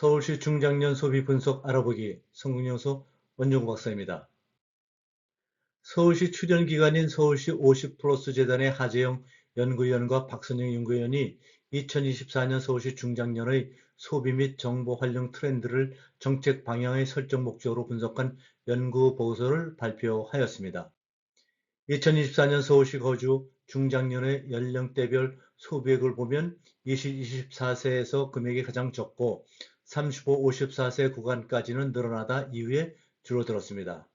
서울시 중장년 소비 분석 알아보기 성공연소 원종구 박사입니다. 서울시 출연기관인 서울시 50플러스 재단의 하재영 연구위원과 박선영 연구위원이 2024년 서울시 중장년의 소비 및 정보 활용 트렌드를 정책 방향의 설정 목적으로 분석한 연구 보고서를 발표하였습니다. 2024년 서울시 거주 중장년의 연령대별 소비액을 보면 20, 24세에서 금액이 가장 적고 35, 54세 구간까지는 늘어나다 이후에 줄어들었습니다.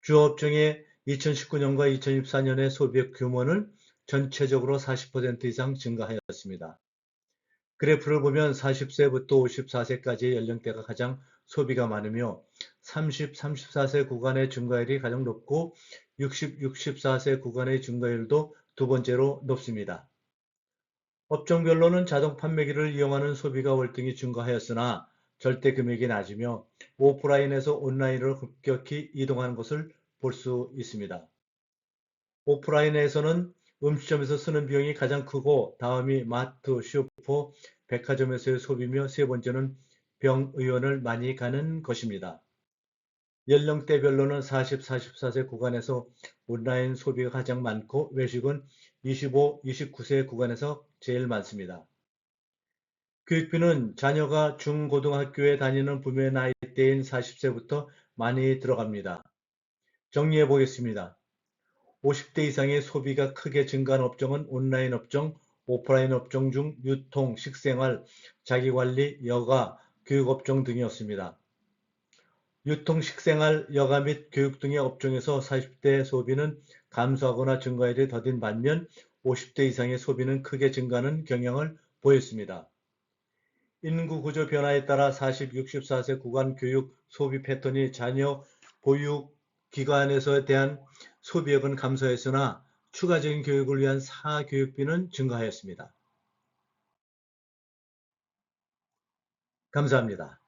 주요 업종의 2019년과 2024년의 소비액 규모는 전체적으로 40% 이상 증가하였습니다. 그래프를 보면 40세부터 54세까지의 연령대가 가장 소비가 많으며 30, 34세 구간의 증가율이 가장 높고 60, 64세 구간의 증가율도 두 번째로 높습니다. 업종별로는 자동 판매기를 이용하는 소비가 월등히 증가하였으나 절대 금액이 낮으며 오프라인에서 온라인으로 급격히 이동하는 것을 볼 수 있습니다. 오프라인에서는 음식점에서 쓰는 비용이 가장 크고 다음이 마트, 슈퍼, 백화점에서의 소비며 세 번째는 병의원을 많이 가는 것입니다. 연령대별로는 40, 44세 구간에서 온라인 소비가 가장 많고 외식은 25, 29세 구간에서 제일 많습니다. 교육비는 자녀가 중고등학교에 다니는 부모의 나이대인 40세부터 많이 들어갑니다. 정리해 보겠습니다. 50대 이상의 소비가 크게 증가한 업종은 온라인 업종, 오프라인 업종 중 유통, 식생활, 자기관리, 여가, 교육업종 등이었습니다. 유통, 식생활, 여가 및 교육 등의 업종에서 40대 소비는 감소하거나 증가율이 더딘 반면 50대 이상의 소비는 크게 증가하는 경향을 보였습니다. 인구 구조 변화에 따라 40, 64세 구간 교육 소비 패턴이 자녀 보육 기관에서 대한 소비액은 감소했으나 추가적인 교육을 위한 사교육비는 증가하였습니다. 감사합니다.